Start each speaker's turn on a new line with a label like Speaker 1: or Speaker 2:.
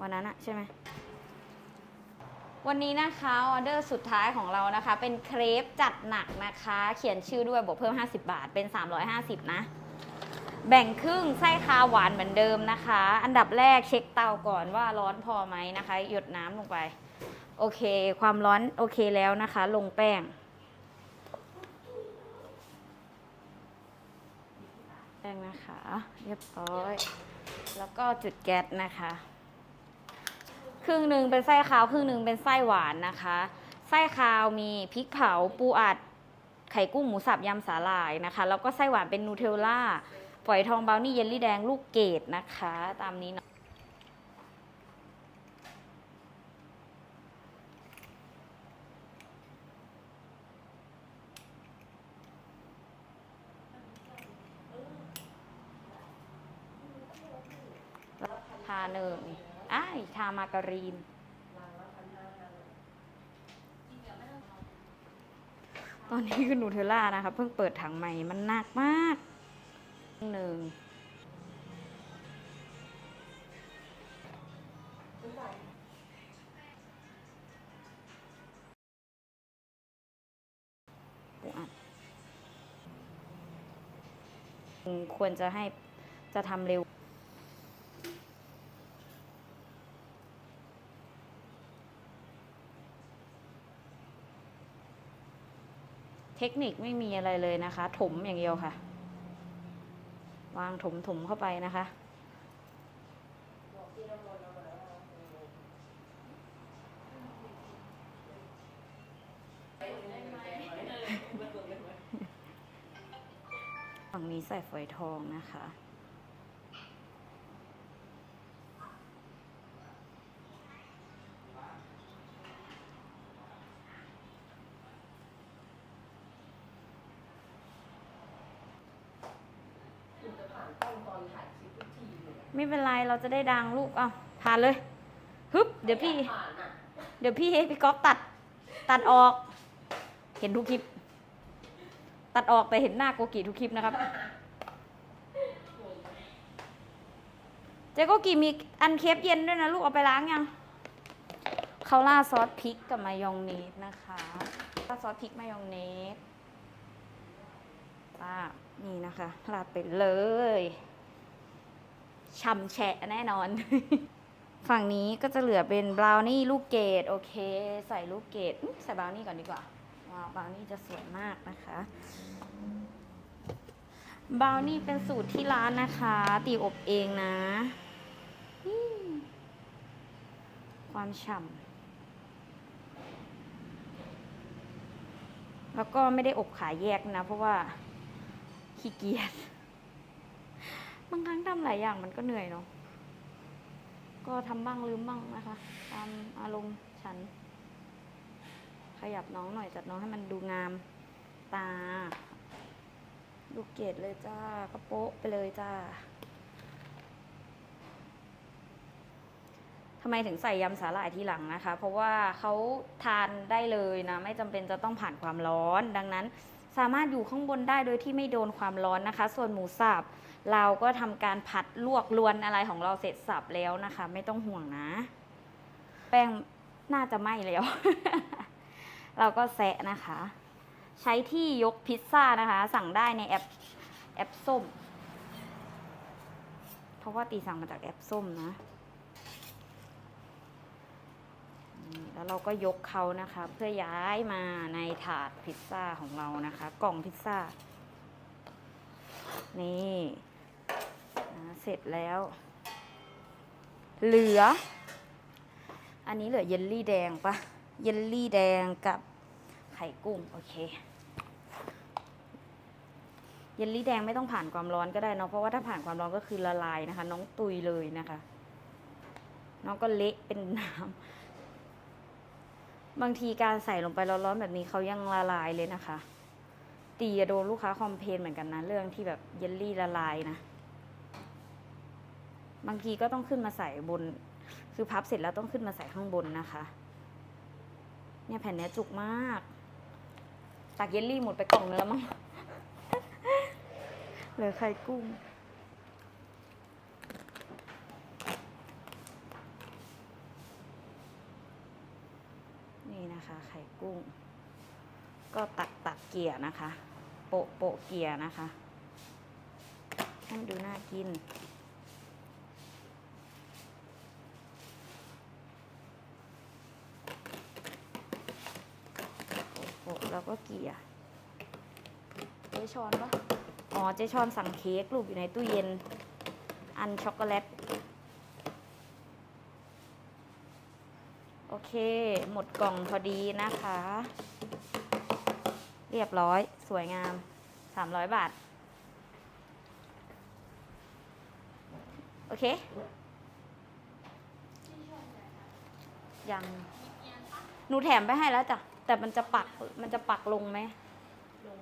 Speaker 1: วันนั้นอะใช่ไหมวันนี้นะคะออเดอร์สุดท้ายของเรานะคะ เป็นเครปจัดหนักนะคะ เขียนชื่อด้วยบวกเพิ่ม 50 บาทเป็น 350 นะ แบ่งครึ่งไส้คาหวานเหมือนเดิมนะคะ อันดับแรกเช็คเตาก่อนว่าร้อนพอไหมนะคะ หยดน้ำลงไป โอเค ความร้อนโอเคแล้วนะคะ ลงแป้ง แป้งนะคะ เรียบร้อย แล้วก็จุดแก๊สนะคะ ครึ่งหนึ่งเป็นไส้ขาวครึ่งหนึ่งเป็นไส้หวานนะคะ ไส้ขาวมีพริกเผาปูอัด ไข่กุ้งหมูสับยำสาหร่ายนะคะ แล้วก็ไส้หวานเป็นนูเทลล่าฝอยทองเบรานี่เยลลี่แดงลูกเกดนะคะ ตามนี้เนาะทาเนย อ้ายทามาการีน ตอนนี้คือนูเทลล่านะคะเพิ่งเปิดถังใหม่มันหนักมากหนึ่งควรจะให้จะทำเร็ว เทคนิคไม่มีอะไรเลยนะคะ ถมอย่างเดียวค่ะ วางถมถมเข้าไปนะคะ ฝั่งนี้ใส่ฝอยทองนะคะ ไม่เป็นไรเราจะได้ดังลูกเอาผ่านเลยฮึบเดี๋ยวพี่เดี๋ยวพี่ให้พี่ก๊อฟตัด ตัดออก เห็นทุกคลิป ตัดออกแต่เห็นหน้าโกกิทุกคลิปนะครับ เจ๊โกกิมีอันเคฟเย็นด้วยนะลูกเอาไปล้างยังเขาล่าดซอสพริกกับมายองเนสนะคะราดซอสพริกมายองเนสป้าบนี่นะคะราดไปเลย ช่ำแฉะแน่นอน ฝั่งนี้ก็จะเหลือเป็นบราวนี่ลูกเกดโอเค ใส่ลูกเกดใส่บราวนี่ก่อนดีกว่าว้าวบราวนี่จะสวยมากนะคะบราวนี่เป็นสูตรที่ร้านนะคะ ตีอบเองนะ ความฉ่ำแล้วก็ไม่ได้อบขายแยกนะ เพราะว่าขี้เกียจ บางครั้งทำหลายอย่างมันก็เหนื่อยเนาะก็ทำบ้างลืมบ้างนะคะ ตามอารมณ์ฉัน ขยับน้องหน่อยจัดน้องให้มันดูงาม ตา ดูเกตเลยจ้ากระโปะไปเลยจ้าทำไมถึงใส่ยำสาหร่ายทีหลังนะคะ เพราะว่าเขาทานได้เลยนะ ไม่จำเป็นจะต้องผ่านความร้อนดังนั้น สามารถอยู่ข้างบนได้โดยที่ไม่โดนความร้อนนะคะ ส่วนหมูสับเราก็ทำการผัดลวกลวนอะไรของเราเสร็จสับแล้วนะคะ ไม่ต้องห่วงนะ แป้งน่าจะไหม้แล้ว เราก็แซะนะคะ ใช้ที่ยกพิซซ่านะคะ สั่งได้ในแอปแอปส้ม เพราะว่าตีสั่งมาจากแอปส้มนะนี่ แล้วเราก็ยกเขานะคะ เพื่อย้ายมาในถาดพิซซ่าของเรานะคะ กล่องพิซซ่า นี่เสร็จแล้ว เหลือ อันนี้เหลือเยลลี่แดงปะเยลลี่แดงกับไข่กุ้ง โอเคเยลลี่แดงไม่ต้องผ่านความร้อนก็ได้เนาะเพราะว่าถ้าผ่านความร้อนก็คือละลายนะคะ น้องตุยเลยนะคะ น้องก็เละเป็นน้ำ บางทีการใส่ลงไปร้อนๆแบบนี้เขายังละลายเลยนะคะ ตีโดนลูกค้าคอมเพลนเหมือนกันนะ เรื่องที่แบบเยลลี่ละลายนะ บางทีก็ต้องขึ้นมาใส่บน คือพับเสร็จแล้วต้องขึ้นมาใส่ข้างบนนะคะ เนี่ยแผ่นเนี้จุกมาก ตักเยลลี่หมดไปกล่องนึงแล้วมั้งเหลือไข่กุ้ง ไข่กุ้ง ก็ตักตักเกียร์นะคะ โปะโปะเกียร์นะคะให้มันดูน่ากิน โปะแล้วก็เกียเจชอนปะอ๋อเจชอนสั่งเค้กรูปอยู่ในตู้เย็น อันช็อกโกแลต โอเค หมดกล่องพอดีนะคะ เรียบร้อยสวยงาม 300 บาท โอเค ยัง หนูแถมไปให้แล้วจ้ะ แต่มันจะปัก มันจะปักลงไหม
Speaker 2: ลง